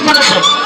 ঠিক বলেছেন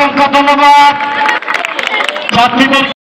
অসংখ্য ধন্যবাদ।